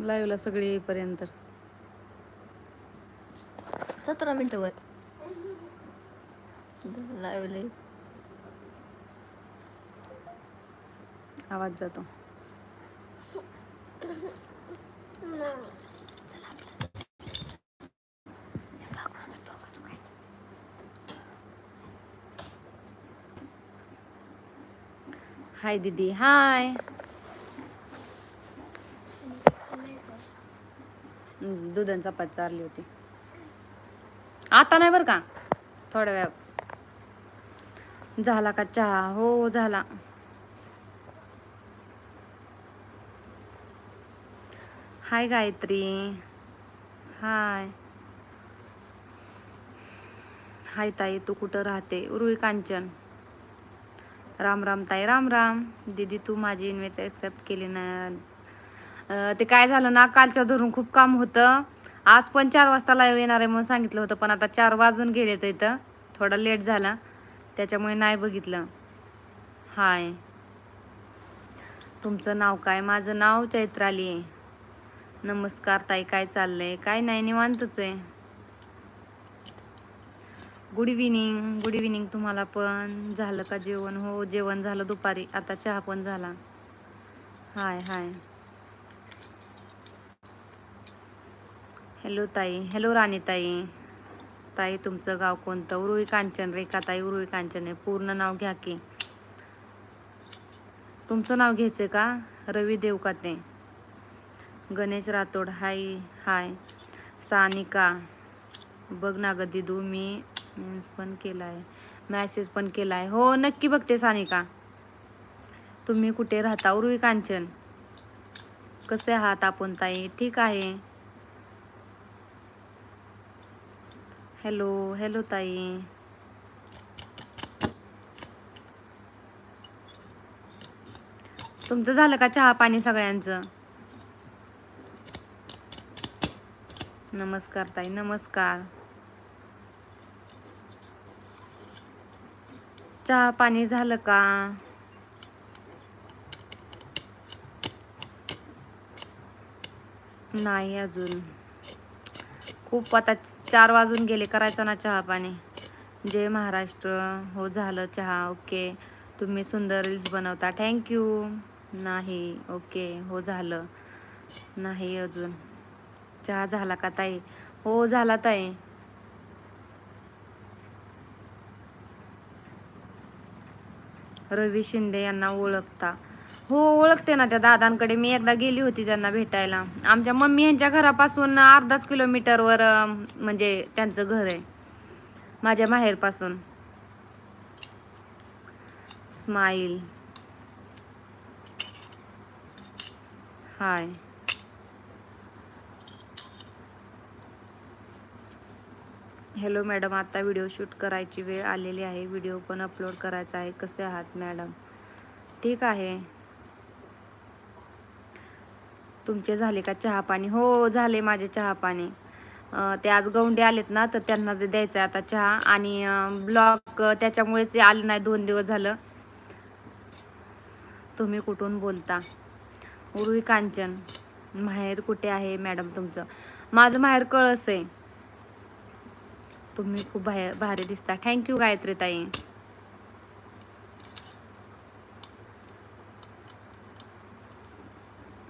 लाईव्हला सगळे येईपर्यंत. सतरा मिनिटं वर. लावले आवाज जातो. हाय दीदी हाय. दुधान होती. आता नाही बरं का? थोड्या वेळ झाला का चहा? हो झाला. हाय गायत्री. हाय. हाय ताई तू कुठं राहते? उरुई कांचन राम राम ताई राम राम. दीदी तू माझी इन्व्हेस्ट एक्सेप्ट केली ना. ते काय झालं ना? कालच्या धरून खूप काम होतं. आज पण चार वाजता लाईव्ह येणार आहे म्हणून सांगितलं होतं पण आता चार वाजून गेले तर इथं. थोडं लेट झाला. त्याच्यामुळे नाही बघितलं. हाय. तुमचं नाव काय? माझं नाव चैत्राली आहे. नमस्कार ताई. काय चाललंय? काय नाही निवांतच आहे. गुड इव्हिनिंग गुड इव्हिनिंग तुम्हाला पण. झालं का जेवण? हो जेवण झालं दुपारी. आता चहा पण झाला. हाय हाय. हॅलो ताई. हॅलो राणी ताई ताई तुमचं गाव कोणतं? उरुळी कांचन रेखा ताई उरुळी कांचन आहे. पूर्ण नाव घ्या की. तुमचं नाव घ्यायचं का? रवी देवकाते. गणेश राठोड हाय हाय. सानिका. बघ ना ग दिदू मी पण केला आहे. मॅसेज पण केला आहे. हो नक्की बघते सानिका. तुम्ही कुठे राहता? उरुळी कांचन. कसे आहात आपण ताई? ठीक आहे. हॅलो हॅलो ताई. तुमचं झालं का चहा पाणी सगळ्यांचं? नमस्कार ताई नमस्कार. चहा पाणी झालं का? नाही अजून. खूप आता चार वाजून गेले करायचा ना चहा पाणी. जय महाराष्ट्र. हो झालं चहा. ओके. तुम्ही सुंदर रील्स बनवता. थँक्यू नाही. ओके. हो झालं. नाही अजून. चहा झाला का ताई? हो झाला ताई. रवी शिंदे यांना ओळखता. हो ओळखते ना त्या दादांकडे. मी एकदा गेली होती त्यांना भेटायला. आमच्या मम्मी यांच्या घरापासून अर्धाच किलोमीटरवर म्हणजे त्यांचं घर आहे. माझ्या माहेरपासून. स्माईल हाय हॅलो मॅडम आता व्हिडिओ शूट करायची वेळ आलेली आहे. व्हिडिओ पण अपलोड करायचा आहे. कसे आहात मॅडम ठीक आहे. तुमचे झाले का चहा पाणी हो झाले माझे चहा पाणी ते आज गौंडे आलेत ना तर त्यांना जे द्यायचं आहे आता चहा आणि ब्लॉक त्याच्यामुळेच आले नाही दोन दिवस झालं. तुम्ही कुठून बोलता? उर्वी कांचन. माहेर कुठे आहे मॅडम तुमचं? माझं माहेर कळस आहे तुम्ही खूप बाहेर भारी दिसता. थँक्यू गायत्री ताई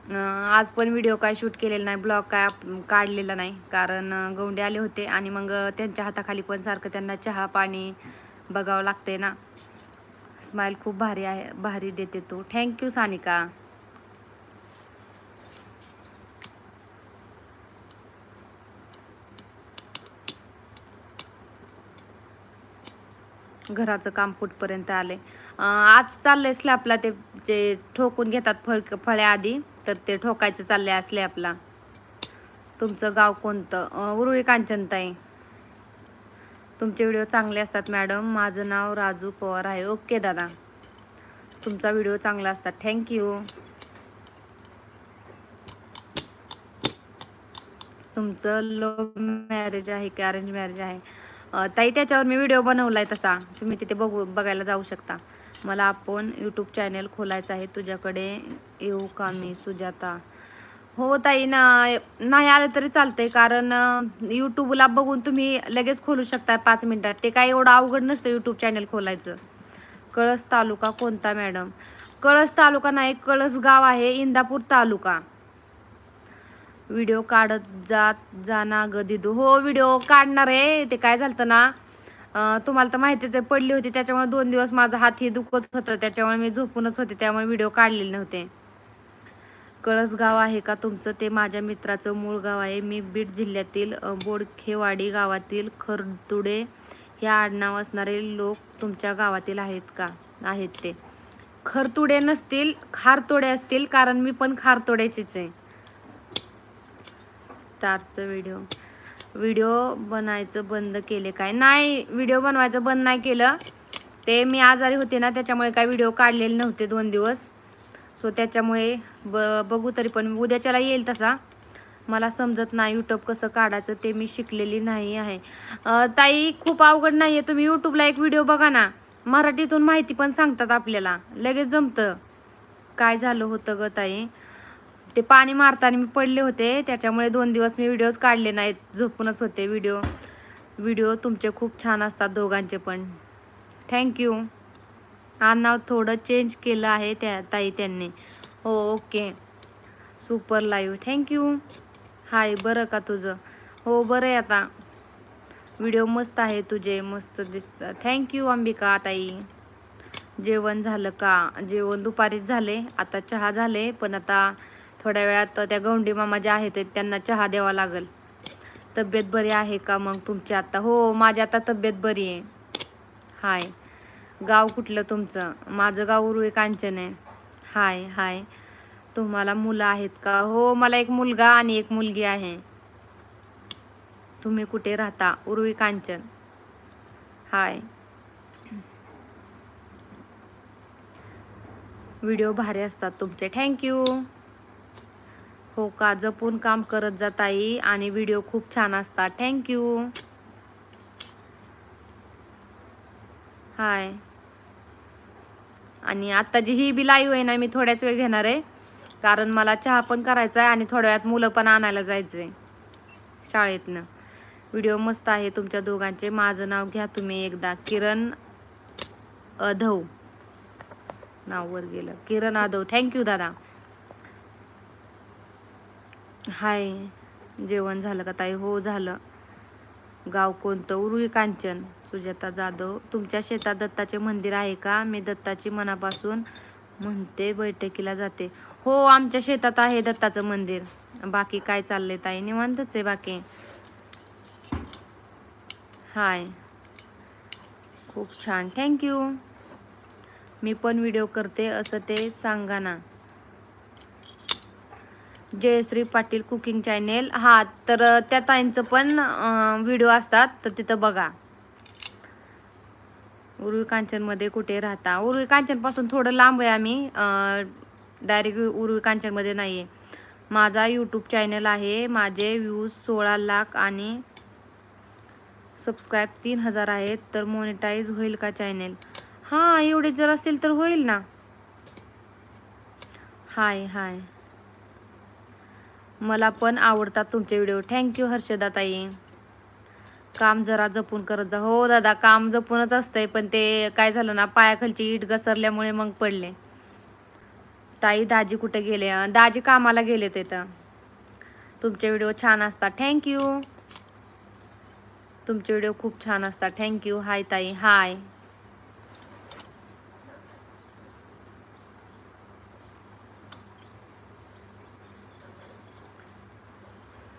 आज पण व्हिडिओ काय शूट केलेला नाही ब्लॉग काय काढलेला नाही. कारण गोंडे आले होते आणि मग त्यांच्या हाताखाली पण सारखं त्यांना चहा पाणी बघावं लागते ना. स्माईल खूप भारी आहे भारी देते तू. थँक्यू सानिका. घराचं काम कुठपर्यंत आले. आज चाललंय आपला ते जे ठोकून घेतात फळ फळ्या आधी तर ते ठोकायचं चालले असले आपला तुमचं गाव कोणतं? उर्वी कांचनताई. तुमचे व्हिडिओ चांगले असतात मॅडम. माझं नाव राजू पवार आहे. ओके दादा. तुमचा व्हिडिओ चांगला असतात थँक्यू तुमचं लव्ह मॅरेज आहे की अरेंज मॅरेज आहे? ताई त्याच्यावर मी व्हिडिओ बनवलाय तसा. तुम्ही तिथे बघू बघायला जाऊ शकता. मला आपण यूट्यूब चॅनल खोलायचं आहे. तुझ्याकडे येऊ का मी सुजाता? हो ताई ना नाही आलं तरी चालतंय. कारण यूट्यूबला बघून तुम्ही लगेच खोलू शकता पाच मिनिटात. ते काय एवढं अवघड नसतं यूट्यूब चॅनल खोलायचं. कळस तालुका कोणता मॅडम कळस तालुका नाही कळस गाव आहे इंदापूर तालुका. व्हिडिओ काढत जात जाना ग दिदू. हो व्हिडिओ काढणार आहे. ते काय झालं ना तुम्हाला तर माहितीच आहे पडली होती. त्याच्यामुळे दोन दिवस माझा हात हे दुखत होतं. त्याच्यामुळे मी झोपूनच होते. त्यामुळे व्हिडिओ काढलेले नव्हते. कळसगाव आहे का तुमचं? ते माझ्या मित्राचं मूळ गाव आहे. मी बीड जिल्ह्यातील बोडखेवाडी गावातील खरतुडे हे आडनाव असणारे लोक तुमच्या गावातील आहेत का? आहेत ते. खरतुडे नसतील खारतोडे असतील कारण मी पण खारतोड्याचीच आहे. स्टारचं व्हिडिओ व्हिडिओ बनायचं बंद केले काय? नाही व्हिडिओ बनवायचं बंद नाही केलं. ते मी आजारी होते ना त्याच्यामुळे काय व्हिडिओ काढलेले नव्हते दोन दिवस. सो त्याच्यामुळे ब बघू तरी पण उद्याच्याला येईल तसा. मला समजत नाही यूट्यूब कसं काढायचं ते मी शिकलेली नाही आहे. ताई खूप अवघड नाही आहे तुम्ही यूट्यूबला एक व्हिडिओ बघा ना. मराठीतून माहिती पण सांगतात आपल्याला. लगेच जमतं. काय झालं होतं ग ताई? ते पाणी मारताना मी पडले होते त्याच्यामुळे दोन दिवस मी व्हिडिओज काढले नाहीत. झोपूनच होते व्हिडिओ व्हिडिओ तुमचे खूप छान असतात दोघांचे पण. थँक्यू नाव थोडं चेंज केलं आहे त्या ताई त्यांनी. हो okay super live thank you hi बरं का तुझं? हो बरं आहे आता. व्हिडिओ मस्त आहे तुझे मस्त दिसतं. थँक्यू अंबिका ताई. जेवण झालं का? जेवण दुपारीच झाले. आता चहा झाले पण आता थोड्या वेळात त्या गौंडी मामा ज्या आहेत त्यांना चहा द्यावा लागेल. तब्येत बरी आहे का मग तुमची आता? हो माझी आता तब्येत बरी आहे. हाय. गाव कुठलं तुमचं? माझं गाव उरुळे कांचन आहे. हाय हाय. तुम्हाला मुलं आहेत का? हो मला एक मुलगा आणि एक मुलगी आहे. तुम्ही कुठे राहता? उर्वी कांचन. हाय. व्हिडिओ भारी असतात तुमचे. थँक्यू हो का? जपून काम करत जा ताई. आणि व्हिडिओ खूप छान असतात. थँक्यू हाय आणि आता जी ही बी लाईव्ह आहे ना मी थोड्याच वेळ घेणार आहे. कारण मला चहा पण करायचा आहे आणि थोड्या वेळात मुलं पण आणायला जायचं आहे शाळेतनं. व्हिडिओ मस्त आहे तुमच्या दोघांचे. माझं नाव घ्या तुम्ही एकदा. किरण अधव. नाववर गेलं. किरण अधव. थँक्यू दादा. हाय जेवण झालं का ताई? हो झालं. गाव कोणतं? उरुळी कांचन. सुजाता जाधव. तुमच्या शेतात दत्ताचे मंदिर आहे का? मी दत्ताची मनापासून म्हणते बैठकीला जाते. हो आमच्या शेतात आहे दत्ताचं मंदिर. बाकी काय चाललंय ताई? निवांतच आहे बाकी. हाय. खूप छान. थँक्यू मी पण व्हिडिओ करते असं ते सांगा ना जयश्री पाटील कुकिंग चॅनेल. हा तर त्या ताईंचं पण व्हिडिओ असतात तर तिथं बघा. उर्वी कांचनमध्ये कुठे राहता? उर्वी कांचनपासून थोडं लांब आहे आम्ही. डायरेक्ट उर्वी कांचनमध्ये नाही आहे माझा यूट्यूब चॅनल आहे. माझे व्ह्यूज सोळा लाख आणि सबस्क्राईब तीन हजार आहेत. तर मोनिटाईज होईल का चॅनेल हां एवढे जर असेल तर होईल ना. हाय हाय. मला पण आवडतात तुमचे व्हिडिओ. थँक्यू हर्षदा ताई काम जरा जपून करत जा. हो दादा काम जपूनच असतंय पण ते काय झालं ना पायाखालची ईट घसरल्यामुळे मग पडले. ताई दाजी कुठे गेले? दाजी कामाला गेले तिथं तुमचे व्हिडिओ छान असतात. थँक्यू तुमचे व्हिडिओ खूप छान असतात. थँक्यू हाय ताई. हाय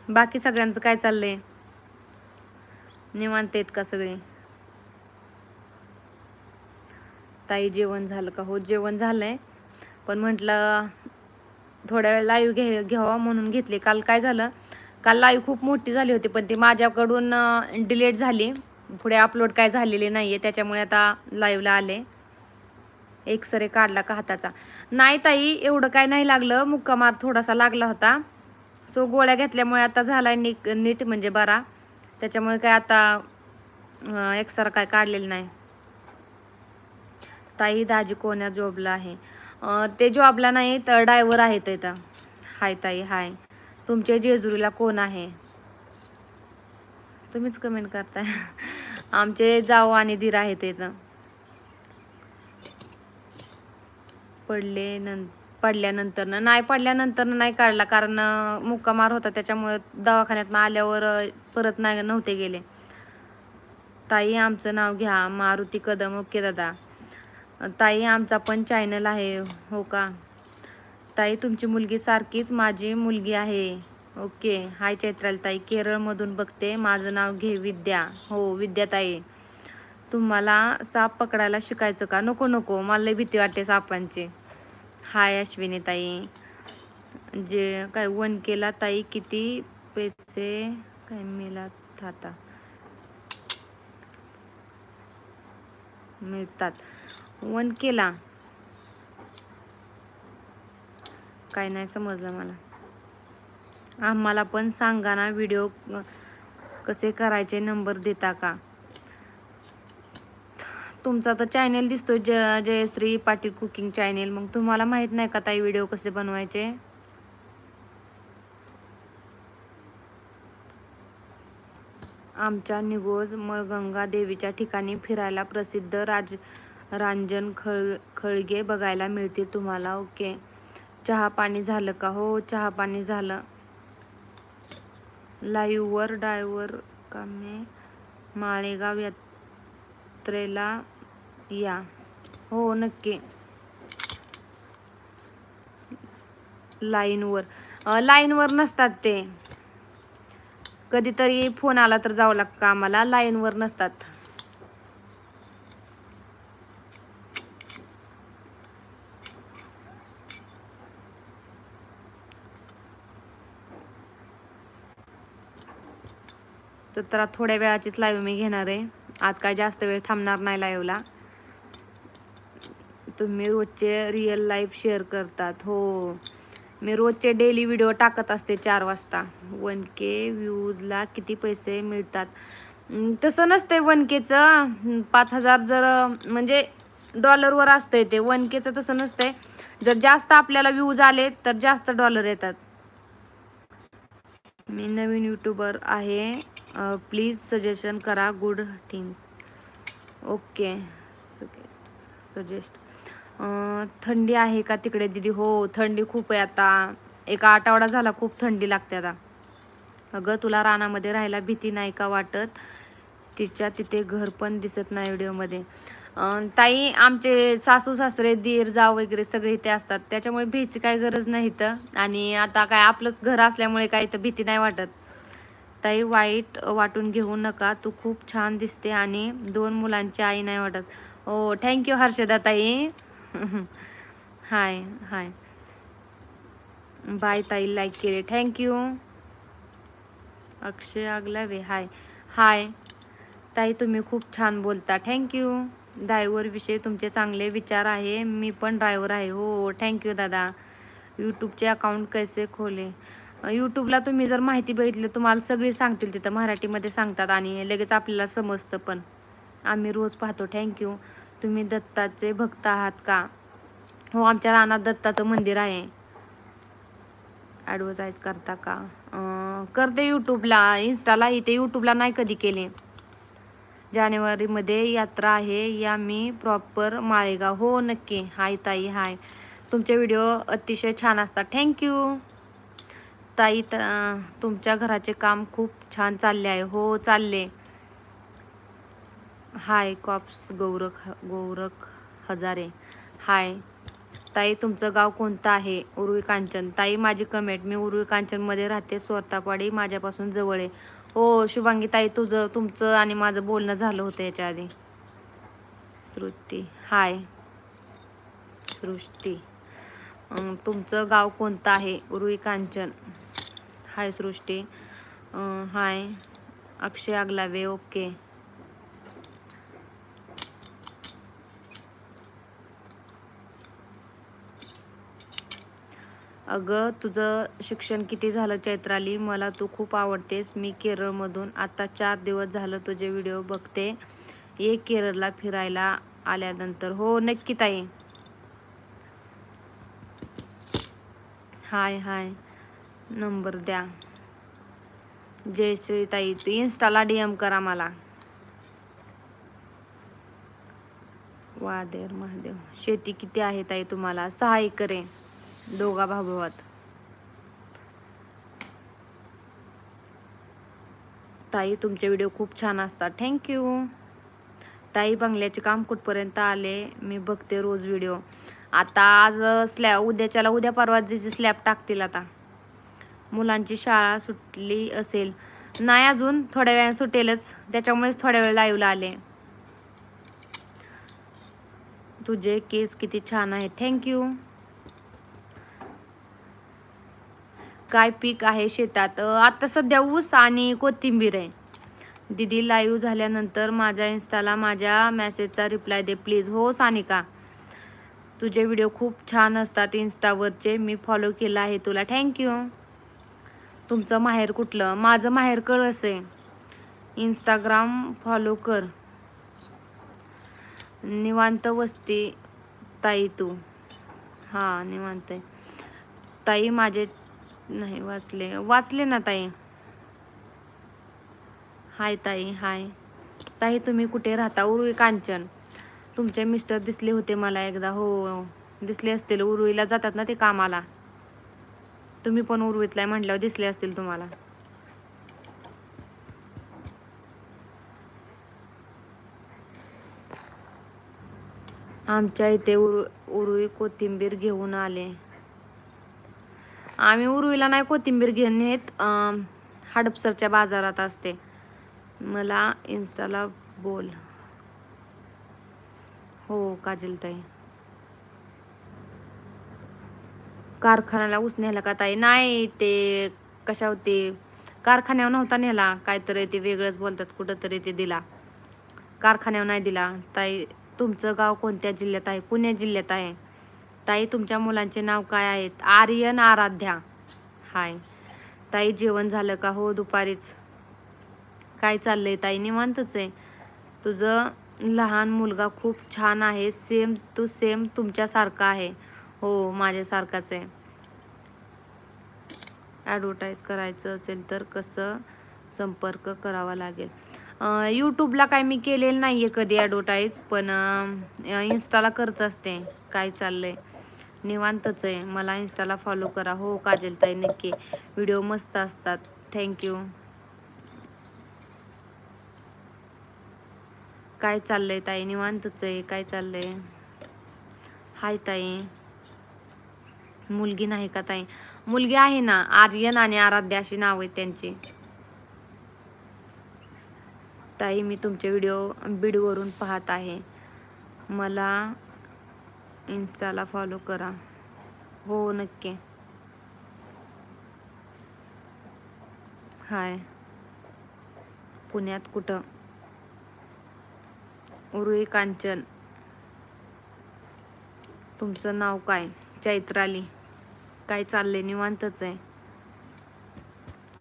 बाकी सगळ्यांचं काय चाललंय? निवांत आहेत का सगळे? ताई जेवण झालं का? हो जेवण झालंय. पण म्हटलं थोड्या वेळ लाईव्ह घे घ्यावा म्हणून घेतले. काल काय झालं? काल लाईव्ह खूप मोठी झाली होती पण ती माझ्याकडून डिलेट झाली. पुढे अपलोड काय झालेले नाही आहे त्याच्यामुळे आता लाईव्हला आले. एक्सरे काढला का हाताचा? नाही ताई एवढं काय नाही लागलं. मुक्कामार थोडासा लागला होता. सो गोळ्या घेतल्यामुळे आता झाला आहे नीट नीट म्हणजे बरा. त्याच्यामुळे काय आता एक्सरा काय काढलेलं नाही. ताई दाजी कोण्या जॉबला आहे? ते जॉबला नाही तर ड्रायव्हर आहेत इथं. हाय ताई हाय. तुमच्या जेजुरीला कोण आहे? तुम्हीच कमेंट करताय. आमचे जाऊ आणि धीर आहेत इथं. पडले नंतर. पडल्यानंतर नाही पडल्यानंतर नाही काढला कारण मुक्का मुक्कामार होता. त्याच्यामुळे दवाखान्यात आल्यावर परत नाही नव्हते गेले. ताई आमचं नाव घ्या. मारुती कदम. ओके दादा. ताई आमचा पण चॅनल आहे. हो का? ताई तुमची मुलगी सारखीच माझी मुलगी आहे. ओके. हाय चैत्राली ताई. केरळमधून बघते. माझं नाव घे विद्या. हो विद्या ताई. तुम्हाला साप पकडायला शिकायचं का? नको नको. मला भीती वाटते सापांची. हाय अश्विनी ताई. जे काय वन केला ताई किती पैसे काय मिळत आता? मिळतात. वन केला. काय नाही समजलं मला. आम्हाला पण सांगा ना व्हिडिओ कसे करायचे नंबर देता का? तुमचा तर चॅनेल दिसतो ज जयश्री पाटील कुकिंग चॅनेल मग तुम्हाला माहीत नाही का ताई व्हिडिओ कसे बनवायचे? आमच्या निगोज मळगंगा देवीच्या ठिकाणी फिरायला प्रसिद्ध राज रांजन खळ खळगे बघायला मिळतील तुम्हाला ओके चहा पाणी झालं का? हो चहा पाणी झालं. लाईव्हवर ड्रायव्हर कामे माळेगाव यात्रेला या हो नक्की लाईनवर लाईनवर नसतात ते. कधीतरी फोन आला तर जावं लागतं आम्हाला. लाईनवर नसतात. तर तर थोड्या वेळाचीच लाईव्ह मी घेणार आहे. आज काय जास्त वेळ थांबणार नाही लाईव्हला तुम्ही रोजचे रिअल लाईफ शेअर करतात हो. मी रोजचे डेली व्हिडिओ टाकत असते चार वाजता. वन के व्ह्यूजला किती पैसे मिळतात? तसं नसतंय वन केचं पाच हजार जर म्हणजे डॉलरवर असतंय ते वन केचं तसं नसतंय. जर जास्त आपल्याला व्ह्यूज आले तर जास्त डॉलर येतात. मी नवीन यूट्यूबर आहे. प्लीज सजेशन करा गुड थिंग्स ओके सजेस्ट थंडी आहे का तिकडे दीदी? हो थंडी खूप आहे आता. एक आठवडा झाला खूप थंडी लागते आता. अगं तुला रानामध्ये राहायला भीती नाही का वाटत? तिच्या तिथे घर पण दिसत नाही व्हिडिओमध्ये. ताई आमचे सासू सासरे दीर जाव वगैरे सगळे इथे असतात. त्याच्यामुळे भीतीची काही गरज नाही इथं. आणि आता काय आपलंच घर असल्यामुळे काय इथं भीती नाही वाटत. ताई वाईट वाटून घेऊ नका. तू खूप छान दिसते आणि दोन मुलांची आई नाही वाटत. हो थँक्यू हर्षदा ताई. हाय हाय. बाय ताई लाईक केले. Thank you Akshay Aglawe hi. Hi. ताई तुम्ही खूप छान बोलता. थँक्यू ड्रायव्हरविषयी तुमचे चांगले विचार आहे. मी पण ड्रायव्हर आहे. हो, हो. थँक्यू दादा. यूट्यूबचे अकाउंट कसे खोले? यूट्यूबला तुम्ही जर माहिती बघितली तुम्हाला सगळी सांगतील तिथं. मराठीमध्ये सांगतात आणि लगेच आपल्याला समजतं पण. आम्ही रोज पाहतो. थँक्यू तुम्ही दत्ताचे भक्त आहात का? हो आमच्या रानात दत्ताचं मंदिर आहे. ॲडव्हर्टाईज करता का? करते यूट्यूबला इन्स्टाला इथे यूट्यूबला नाही कधी केले. जानेवारीमध्ये यात्रा आहे. या मी प्रॉपर माळेगाव. हो नक्की. हाय ताई हाय. तुमचे व्हिडिओ अतिशय छान असतात. थँक्यू ताई त तुमच्या घराचे काम खूप छान चालले आहे. हो चालले. हाय कॉप्स गौरख गौरख हजारे. हाय. ताई तुमचं गाव कोणतं आहे? उर्वी कांचन. ताई माझी कमेंट मी उर्वी कांचनमध्ये राहते स्वतःपाडी माझ्यापासून जवळ आहे. हो शुभांगी ताई तुझं तुमचं आणि माझं बोलणं झालं होतं याच्या आधी. श्रुती. हाय. सृष्टी. तुमचं गाव कोणतं आहे? Urvi Kanchan. Hi Srushti. Hi. Akshay Aglawe. Okay. अगं तुझं शिक्षण किती झालं चैत्राली? मला तू खूप आवडतेस. मी केरळमधून आता चार दिवस झालं तुझे व्हिडिओ बघते. ये केरळला फिरायला आल्यानंतर. हो नक्की ताई. हाय हाय. नंबर द्या. जय श्री ताई. तू इन्स्टाला डीएम करा मला. वादेर महादेव. शेती किती आहे ताई तुम्हाला? सहा एकर आहे. दोघा भावात ताई तुमचे व्हिडिओ खूप छान असतात. थँक्यू ताई बंगल्याचे काम कुठपर्यंत आले? मी बघते रोज व्हिडिओ आता आज स्लॅब उद्याच्याला उद्या परवा दिवशी स्लॅब टाकतील आता. मुलांची शाळा सुटली असेल. नाही अजून थोड्या वेळाने सुटेलच. त्याच्यामुळेच थोड्या वेळ लाईव्हला आले. तुझे केस किती छान आहे थँक्यू काय पीक आहे शेतात? आता सध्या ऊस आणि कोथिंबीर आहे. दीदी लाईव्ह झाल्यानंतर माझ्या इन्स्टाला माझ्या मेसेजचा रिप्लाय दे प्लीज हो सानिका. तुझे व्हिडिओ खूप छान असतात इन्स्टावरचे मी फॉलो केला आहे तुला. थँक्यू तुमचं माहेर कुठलं? माझं माहेर कळस आहे. इंस्टाग्राम फॉलो कर. निवांत वस्ती ताई तू. हां निवांत आहे. ताई माझे नाही वाचले. वाचले ना ताई. हाय ताई हाय. ताई तुम्ही कुठे राहता? उर्वी कांचन. तुमचे मिस्टर दिसले होते मला एकदा. हो दिसले असतील. उर्वीला जातात ना ते कामाला. तुम्ही पण उर्वीतला म्हटल्यावर दिसले असतील तुम्हाला. आमच्या इथे उरु उरुळी कोथिंबीर घेऊन आले. आम्ही उर्वीला नाही कोथिंबीर घेऊन येत. हडपसरच्या बाजारात असते. मला इन्स्टाला बोल. हो काजल ताई कारखान्याला ऊस नेला का ताई? नाही ते कशा होते? कारखान्यावर नव्हता नेला. काहीतरी ते वेगळंच बोलतात कुठंतरी ते दिला. कारखान्यावर नाही दिला. ताई तुमचं गाव कोणत्या जिल्ह्यात आहे? पुणे जिल्ह्यात आहे. ताई तुमच्या मुलांचे नाव काय आहेत? आर्यन आराध्या. हाय. ताई जेवण झालं का हो दुपारीच? काय चाललंय ताई? निवांतच आहे. तुझं लहान मुलगा खूप छान आहे. सेम तू सेम तुमच्यासारखा आहे. हो माझ्यासारखाच आहे. ॲडव्हर्टाईज करायचं असेल तर कसं संपर्क करावा लागेल. यूट्यूबला काय मी केलेलं नाही आहे कधी ॲडव्हर्टाईज पण इन्स्टाला करत असते. काय चाललं आहे निवांतच आहे. मला इन्स्टाला फॉलो करा. हो काजलताई नक्की. व्हिडिओ मस्त असतात. थँक्यू काय चाललंय ताई? निवांतच आहे. काय चाललंय? हाय ताई. मुलगी नाही का ताई? मुलगी आहे ना? आर्यन आणि आराध्या अशी नाव आहेत त्यांची. ताई मी तुमचे व्हिडिओ बीडवरून पाहत आहे. मला इन्स्टाला फॉलो करा. हो नक्की. हाय. पुण्यात कुठं? उरुई कांचन. तुमचं नाव काय? चैत्राली. काय चाललंय? निवांतच आहे.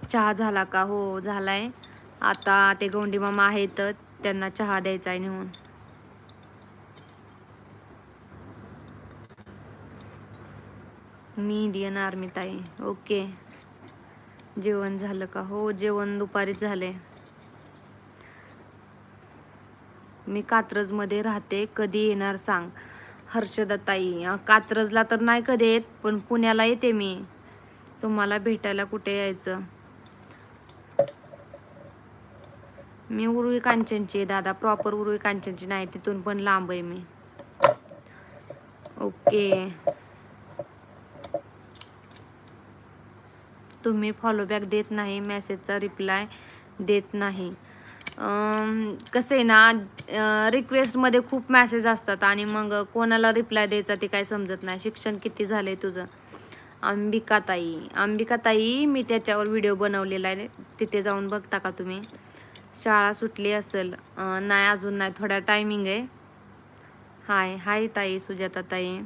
चहा झाला का? हो झालाय. आता ते गौंडी मामा आहेत त्यांना चहा द्यायचा आहे नेऊन. मी इंडियन आर्मीत आहे ओके जेवण झालं का? हो जेवण दुपारीच झाले. मी कात्रजमध्ये राहते. कधी येणार सांग. हर्षदा ताई कात्रजला तर नाही कधी येत पण पुण्याला येते मी. तुम्हाला भेटायला कुठे यायचं? मी उर्वी कांचनची दादा. प्रॉपर उर्वी कांचनची नाही तिथून पण लांब आहे मी. ओके तुम्ही फॉलोबॅक देत नाही मेसेजचा रिप्लाय देत नाही. कसं आहे ना रिक्वेस्टमध्ये खूप मॅसेज असतात आणि मग कोणाला रिप्लाय द्यायचा ते काय समजत नाही. शिक्षण किती झालं आहे तुझं? अंबिकाताई. अंबिकाताई मी त्याच्यावर व्हिडिओ बनवलेला आहे. तिथे जाऊन बघता का तुम्ही? शाळा सुटली असेल. नाही अजून नाही. थोडा टायमिंग आहे. हाय हाय ताई सुजाता ताई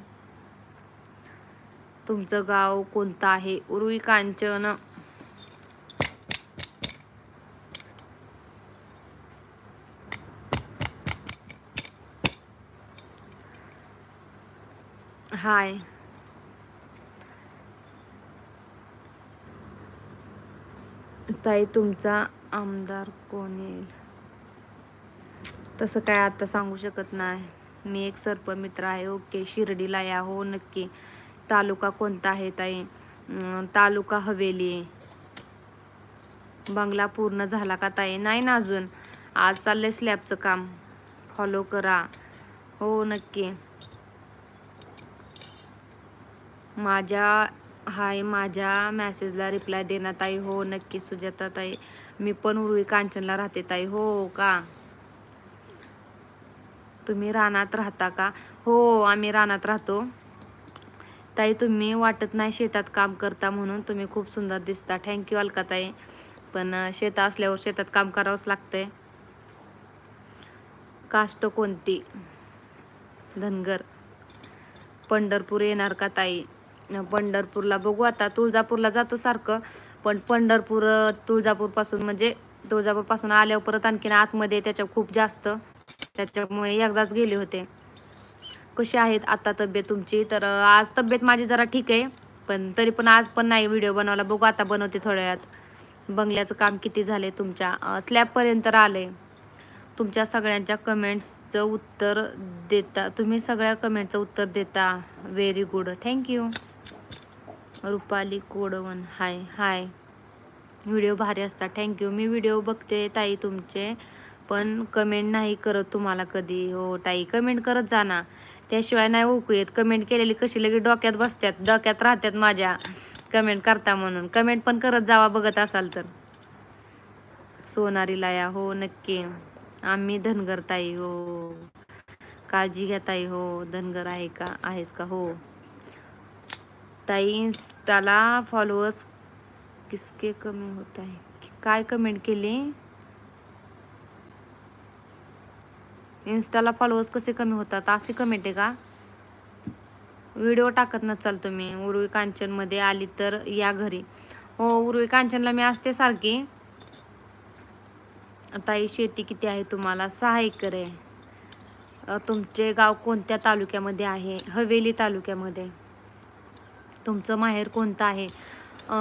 तुमचं गाव कोणतं आहे? उर्वी कांचन. हाय. ताई तुमचा आमदार कोण येईल? तसं काय आता सांगू शकत नाही. मी एक सर्प मित्र आहे ओके. शिर्डीला या हो नक्की. तालुका कोणता आहे ताई? तालुका हवेली. बंगला पूर्ण झाला का ताई? नाही ना अजून. आज चाललंय स्लॅबचं काम. फॉलो करा. हो नक्की. माझ्या हाय माझ्या मॅसेजला रिप्लाय देणार ताई. हो नक्की सुजाता ताई. मी पण उर्वी कांचनला राहते ताई. हो का? तुम्ही रानात राहता का? हो आम्ही रानात राहतो. ताई तुम्ही वाटत नाही शेतात काम करता म्हणून तुम्ही खूप सुंदर दिसता. थँक्यू अलका ताई पण शेत असल्यावर शेतात काम करावंच लागतंय. कास्ट कोणती? धनगर. पंढरपूर येणार का ताई? पंढरपूरला बघू आता. तुळजापूरला जातो सारखं. पण पंढरपूर तुळजापूरपासून म्हणजे तुळजापूरपासून आल्यावर परत आणखीन आतमध्ये त्याच्या खूप जास्त. त्याच्यामुळे एकदाच गेले होते. कशी आहेत आता तब्येत तुमची? तर आज तब्येत माझी जरा ठीक आहे पण तरी पण आज पण नाही व्हिडिओ बनवला. बघू आता बनवते थोड्या वेळात बंगल्याचं काम किती झाले तुमच्या? स्लॅबपर्यंत आलंय तुमच्या सगळ्यांच्या कमेंट्सचं उत्तर देता. तुम्ही सगळ्या कमेंटचं उत्तर देता. Very good thank you Rupali Kodvan. Hi hi video भारी असतात. थँक्यू मी व्हिडिओ बघते ताई तुमचे पण कमेंट नाही करत तुम्हाला कधी. हो ताई. कमेंट करत जा ना. त्याशिवाय नाही ओळखू येत. कमेंट केलेली कशी लगेच डोक्यात बसतात डोक्यात राहतात माझ्या कमेंट करता म्हणून. कमेंट पण करत जावा बघत असाल तर. सोनारीला या हो नक्की. आम्ही धनगर ताई हो. काळजी घ्या ताई हो. धनगर आहे का? आहेस का? हो. ताई इन्स्टाला फॉलोअर्स किसके कमी होत आहे? काय कमेंट केली? इंस्टाला फॉलोअर्स कसे कमी होतात अशी कमेंट आहे का? व्हिडिओ टाकत नचाल तुम्ही उर्वी कांचनमध्ये आली तर या घरी. हो उर्वी कांचनला मी असते सारखी. ताई शेती किती आहे तुम्हाला? सहा एकर आहे. तुमचे गाव कोणत्या तालुक्यामध्ये आहे? हवेली तालुक्यामध्ये. तुमचं माहेर कोणतं आहे?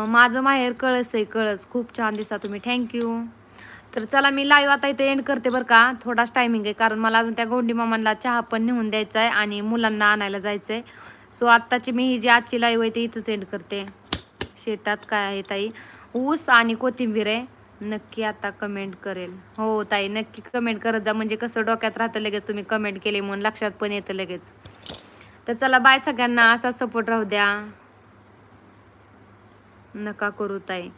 माझं माहेर कळस आहे कळस. खूप छान दिसा तुम्ही. थँक्यू तर चला मी लाईव्ह आता इथे एंड करते बरं का. थोडाच टायमिंग आहे कारण मला अजून त्या गोंडी मामांना चहा पण नेऊन द्यायचा आहे आणि मुलांना आणायला जायचं आहे सो आत्ताची मी ही जी आजची लाईव्ह आहे ती इथंच एंड करते. शेतात काय आहे ताई? ऊस आणि कोथिंबीर आहे. नक्की आता कमेंट करेल. हो ताई नक्की कमेंट करत जा. म्हणजे कसं डोक्यात राहतं लगेच तुम्ही कमेंट केले म्हणून लक्षात पण येतं लगेच. तर चला बाय सगळ्यांना. असा सपोर्ट राहू द्या. नका करू ताई.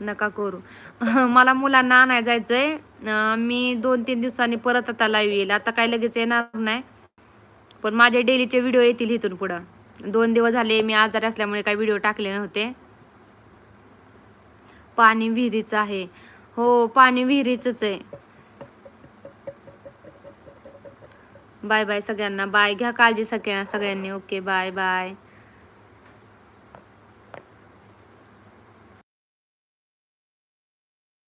नका करू. मला मुलांना आणायला जायचंय. मी दोन तीन दिवसांनी परत आता लाईव्ह येईल. आता काय लगेच येणार नाही. पण माझे डेलीचे व्हिडिओ येतील इथून पुढं. दोन दिवस झाले मी आजारी असल्यामुळे काही व्हिडिओ टाकले नव्हते. पाणी विहिरीचं आहे. हो पाणी विहिरीचंच आहे. बाय बाय सगळ्यांना. बाय घ्या काळजी सगळ्या सगळ्यांनी. Okay bye bye